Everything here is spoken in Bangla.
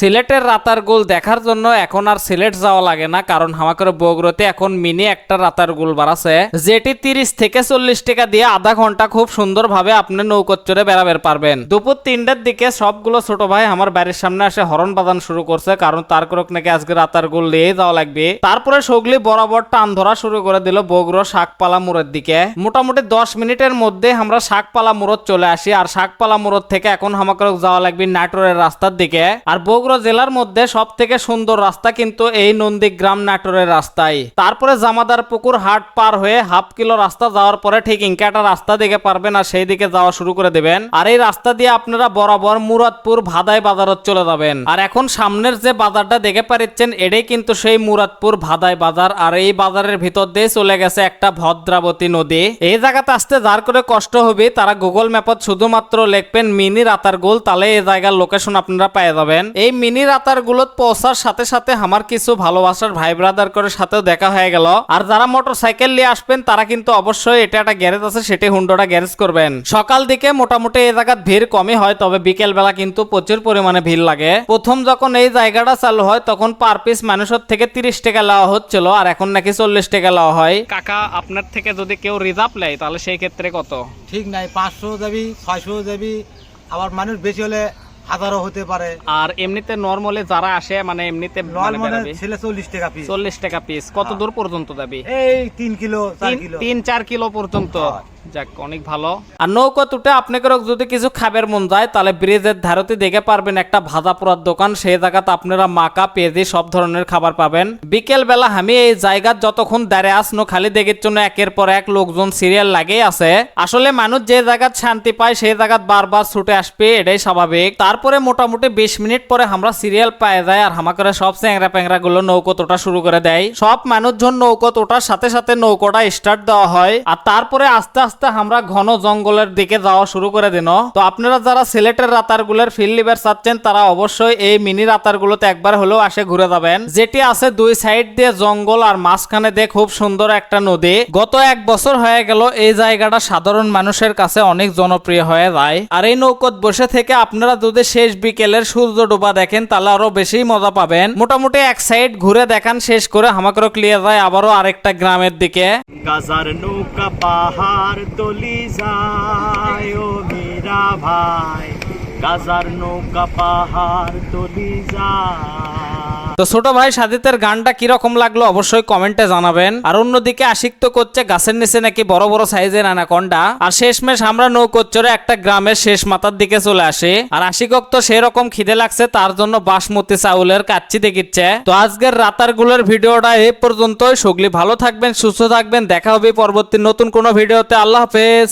সিলেটের রাতার গোল দেখার জন্য এখন আর সিলেট যাওয়া লাগে না, কারণ আমাকে বগুড়াতে এখন মিনি একটা রাতার গোল বাড়াছে, যেটি তিরিশ থেকে চল্লিশ টাকা দিয়ে আধা ঘণ্টা খুব সুন্দরভাবে আপনি নৌকোর চড়ে বেড়াবের পারবেন। দুপুর তিনটার দিকে সবগুলো ছোট ভাই আমার বাড়ির সামনে আসে হরন বাজান শুরু করছে, কারণ তার করক নাকি আজকে রাতার গোল নিয়ে যাওয়া লাগবে। তারপরে সগলি বরাবর টান ধরা শুরু করে দিল বগুড়ো শাকপালা মোড়ের দিকে। মোটামুটি দশ মিনিটের মধ্যে আমরা শাকপালা মোড়ত চলে আসি, আর শাকপালা মোড়ত থেকে এখন আমাকে যাওয়া লাগবে নাটোরের রাস্তার দিকে। আর বগুড়া জেলার মধ্যে সব থেকে সুন্দর রাস্তা কিন্তু এই নন্দীগ্রাম নাটোরের রাস্তায় তারপরে জামাদার পুকুর হাট পার হয়ে হাফ কিলো রাস্তা যাওয়ার পরে ঠিক ইনকা একটা রাস্তা দিকে পারবেন আর সেই দিকে যাওয়া শুরু করে দেবেন। আর এই রাস্তা দিয়ে আপনারা বরাবর মুরাদপুর ভাদাই বাজারত চলে যাবেন। আর এখন সামনের যে বাজারটা দেখে পারিচ্ছেন, এটাই কিন্তু সেই মুরাদপুর ভাদাই বাজার। আর এই বাজারের ভিতর দিয়ে চলে গেছে একটা ভদ্রাবতী নদী। এই জায়গাতে আসতে যার করে কষ্ট হবে তারা গুগল ম্যাপত শুধুমাত্র লিখবেন, মিনি রাতার গোল তাহলে এই জায়গার লোকেশন আপনারা পেয়ে যাবেন। এই মিনি রাতার গুলোত পৌঁছার সাথে সাথে আমার কিছু ভালোবাসার ভাই ব্রাদার করে সাথেও দেখা হয়ে গেল। আর যারা মোটর সাইকেল নিয়ে আসবেন তারা কিন্তু অবশ্যই এটা একটা গ্যারেজ আছে সেটি হুন্ডোটা গ্যারেজ করবেন। সকাল দিকে মোটামুটি এই জায়গার ভিড় কমই হয় তবে বিকেল বেলা কিন্তু প্রচুর পরিমাণে ভিড় লাগে। প্রথম যখন এই জায়গাটা চালু হয় তখন পার পিস মানুষের থেকে তিরিশ টাকা নেওয়া হচ্ছিল আর এখন নাকি চল্লিশ টাকা নেওয়া হয়। কাকা আপনার থেকে যদি কেউ রিজার্ভ নেয় তাহলে সেই ক্ষেত্রে কত? ঠিক নাই পাঁচশো যাবি ছয়শো যাবি আবার মানুষ বেশি হলে হাজারও হতে পারে। আর এমনিতে নর্মালি যারা আসে মানে এমনিতে নল মানে ছেলে চল্লিশ টাকা পিস চল্লিশ টাকা পিস কত দূর পর্যন্ত যাবে? এই তিন কিলো তিন- চার কিলো পর্যন্ত। যাক অনেক ভালো। আর আপনাকে যদি কিছু খাবার মন যায় তাহলে ব্রিজের ধারতে দেখে পারবেন একটা ভাজা পোড়ার দোকান। সেই জায়গাতে আপনারা মাকা পেঁয়াজি সব ধরনের খাবার পাবেন। বিকেল বেলা আমি এই জায়গার যতক্ষণ দাঁড়িয়ে আসনো খালি দেখের জন্য একের পর এক লোকজন সিরিয়াল লাগেই আছে। আসলে মানুষ যে জায়গায় শান্তি পায় সেই জায়গায় বারবার ছুটে আসবে এটাই স্বাভাবিক। তারপরে মোটামুটি বিশ মিনিট পরে আমরা সিরিয়াল পায়ে যায় আর হামাকরে সব চ্যাংরা গুলো নৌকো তোটা শুরু করে দেয়। সব মানুষজন নৌকো তোটার সাথে সাথে নৌকোটা স্টার্ট দেওয়া হয় আর তারপরে আস্তে আস্তে আমরা ঘন জঙ্গলের দিকে যাওয়া শুরু করে দিন। তো আপনারা যারা সিলেটের রাতারগুলোর ফিল লিভার চাচ্ছেন, তারা অবশ্যই এই মিনি রাতারগুলোতে একবার হলেও আসে ঘুরে যাবেন। যেটি আছে দুই সাইড দিয়ে জঙ্গল আর মাঝখানে দিয়ে খুব সুন্দর একটা নদী। গত এক বছর হয়ে গেল এই জায়গাটা সাধারণ মানুষের কাছে অনেক জনপ্রিয় হয়ে যায়। আর এই নৌকত বসে থেকে আপনারা যদি শেষ বিকেলের সূর্য ডোবা দেখেন, তাহলে আরও বেশি মজা পাবেন। মোটামুটি এক সাইড ঘুরে দেখান, শেষ করে হামাকরো ক্লিয়ার যায় আবারও আরেকটা গ্রামের দিকে। গাজার নৌকা পাহাড় তলি যায়, ও মীরা ভাই। গাজার নৌকা পাহাড় তলি যায়। তো ছোট ভাই সাদিতের গানটা কীরকম লাগল অবশ্যই কমেন্টে জানাবেন। আর অন্যদিকে আশিক তো করছে গাছের নিচে নাকি বড় বড় সাইজের আনাকন্ডা আর শেষমেশ আমরা নৌকোচ্চরে একটা গ্রামের শেষ মাথার দিকে চলে আসে। আর আশিকক তো সেরকম খিদে লাগছে, তার জন্য বাসমতি চাউলের কাচ্চি দেখিচ্ছে। তো আজকের রাতারগুলোর ভিডিওটা এই পর্যন্তই। সগলি ভালো থাকবেন, সুস্থ থাকবেন। দেখা হবে পরবর্তী নতুন কোনো ভিডিওতে। আল্লাহ হাফেজ।